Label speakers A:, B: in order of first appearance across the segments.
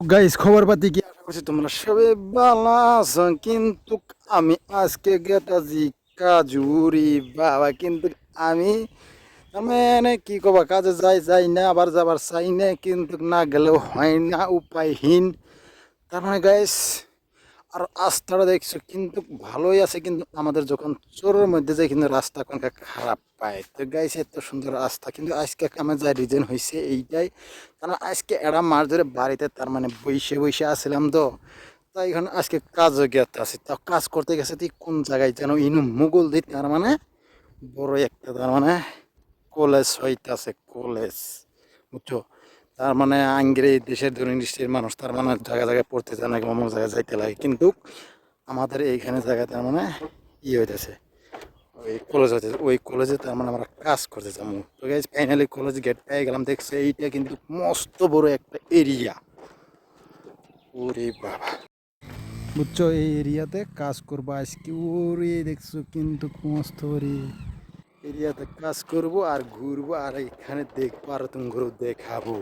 A: Guys খবর পাতি কি? আশা করছি তোমরা সবে ভালো আছো, কিন্তু আমি আজকে গেতাজি কাজুরি বাবা, কিন্তু আমি মানে কি কবা, কাজে যাই যাই না, আবার যাবার চাই না, কিন্তু না গেলেও হয় না, উপায়হীন। তার মানে গাইস আর রাস্তাটা দেখছ, কিন্তু ভালোই আছে, কিন্তু আমাদের যখন চোরের মধ্যে যাই, কিন্তু রাস্তা কোনটা খারাপ পায়। তো গাইস এত সুন্দর রাস্তা, কিন্তু আজকে আমার যা রিজন হয়েছে এইটাই। কারণ আজকে এরা মাস ধরে বাড়িতে তার মানে বসে বসে আসছিলাম তো। তাই এখানে আজকে কাজও গেতে আছে। তা কাজ করতে গেছে তুই কোন জায়গায় যেন ইনু মুগল দিই তার মানে বড় একটা তার মানে কলেজ হইতাছে, কলেজ, বুঝছ? তার মানে আঙ্গিরে দেশের ধরুন দেশের মানুষ, তার মানে জায়গা জায়গায় পড়তে চায় না অন্য জায়গায় যাইতে লাগে। কিন্তু আমাদের এইখানে জায়গায় তার মানে ই হইতেছে। ওই কলেজ হইতেছে। ওই কলেজে তার মানে আমরা কাজ করতে যাব তো গাইজ ফাইনালি কলেজ গেট পেয়ে গেলাম। দেখছে, এইটা কিন্তু মস্ত বড় একটা এরিয়া ওরে বাবা। বুঝছ, এই এরিয়াতে কাজ করব আজকে। ওরে, দেখছ, কিন্তু মস্ত ওরে এরিয়াতে কাজ করব আর ঘুরবো আর এখানে দেখব আর তুমি দেখাবো।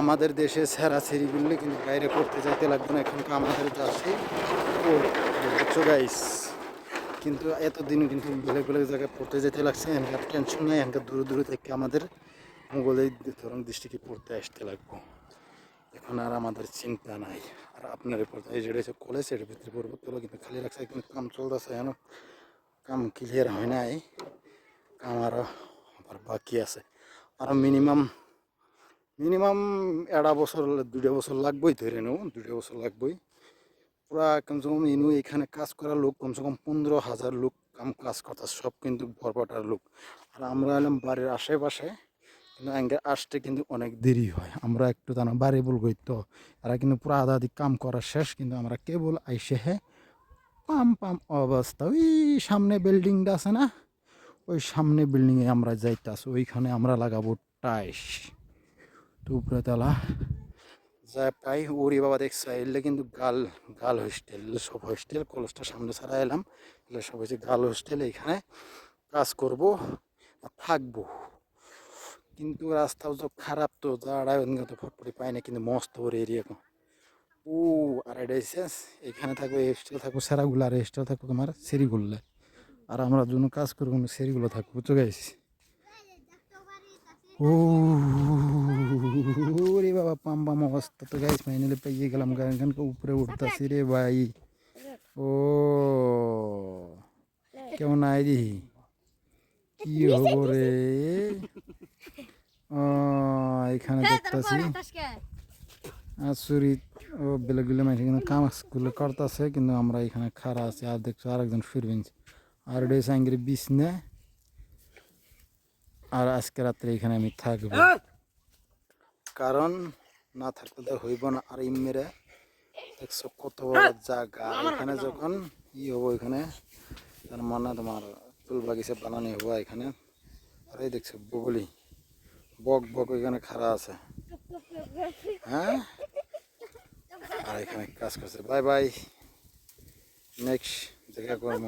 A: আমাদের দেশে সেরা সেরি বললে কিন্তু বাইরে পড়তে যাইতে লাগবে না, এখন তো আমাদের দেশে বুঝছ গাইস কিন্তু এতদিন কিন্তু বেলেগ বেলেগ জায়গায় পড়তে যেতে লাগছে, এখানকার টেনশন নেই, এখানকার দূরে দূরে থেকে আমাদের মোগলের ধরুন দৃষ্টিকে পড়তে আসতে লাগবো। এখন আর আমাদের চিন্তা নাই। আর আপনার পড়তে যেটা হচ্ছে কলেজের ভিতরে পড়ব তোলো কিন্তু খালি রাখছে কিন্তু কাম চলতেছে এখন কাম ক্লিয়ার হয় নাই। আরও আবার বাকি আছে। আর মিনিমাম মিনিমাম এড়া বছর দুটা বছর লাগবেই ধরে নেব দুটা বছর লাগবেই। পুরা কমসে কম ইনু এখানে কাজ করা লোক কমসে কম পনেরো হাজার লোক কাম কাজ করতে, সব কিন্তু বরপটার লোক। আর আমরা এলাম বাড়ির আশেপাশে, কিন্তু আসতে কিন্তু অনেক দেরি হয়। আমরা একটু জানো বাড়ি বলবই তো। এরা কিন্তু পুরো আধা আধি কাম করা শেষ, কিন্তু আমরা কেবল আইসে হে পাম পাম অবস্থা। ওই সামনে বিল্ডিংটা আছে না? ওই সামনে বিল্ডিংয়ে আমরা যাইতাছি, ওইখানে আমরা লাগাবো টাইস। তো উপরে যা পাই ওরে বাবা দেখছ, এলে কিন্তু গাল গাল হোস্টেল সব হোস্টেল কলেজটা সামনে ছাড়া এলাম। এলে সব হচ্ছে গাল হোস্টেল এখানে কাজ করব থাকব। কিন্তু রাস্তাও তো খারাপ তো দাঁড়ায় তো ফটফটি পাই না কিন্তু মস্ত ওর এরিয়া ও, আর এটা এখানে থাকবে হোস্টেল থাকব, সেরাগুলো, আর হোস্টেল থাকব তোমার সেরিগুলো আর আমরা জন্য কাজ করব সেরিগুলো থাকব বুঝছ গাইছি ও রে বাবা পাম পাম অবস্থা তো গাইস ফাইনালি পেয়ে গেলাম গানকে উপরে উঠতেছি রে ভাই। ও কেমন আই রে? কি হব রে? ও এখানে দেখতেছি। আসুরি ও বেলেগ বেলে মাইছে কিন্তু কাম স্কুলে করতেছে কিন্তু আমরা এখানে খারা আছি আর দেখছ আরেকজন ফিরবেন। আর এটা হচ্ছে আঙ্গির বিছনে। আর আজকে রাত্রে এখানে আমি থাকব। কারণ না থাকলে তো হইব না। আর ইমেরে দেখছ কত বড় জায়গা। এখানে যখন ই হব এখানে তার মানে তোমার ফুল বাগিচা বানানি হব এখানে। আর এই দেখছ বগলি। বক বক এখানে খাড়া আছে। হ্যাঁ? আর এখানে কাজ করছে। Bye bye. নেক্সট দেখা করব।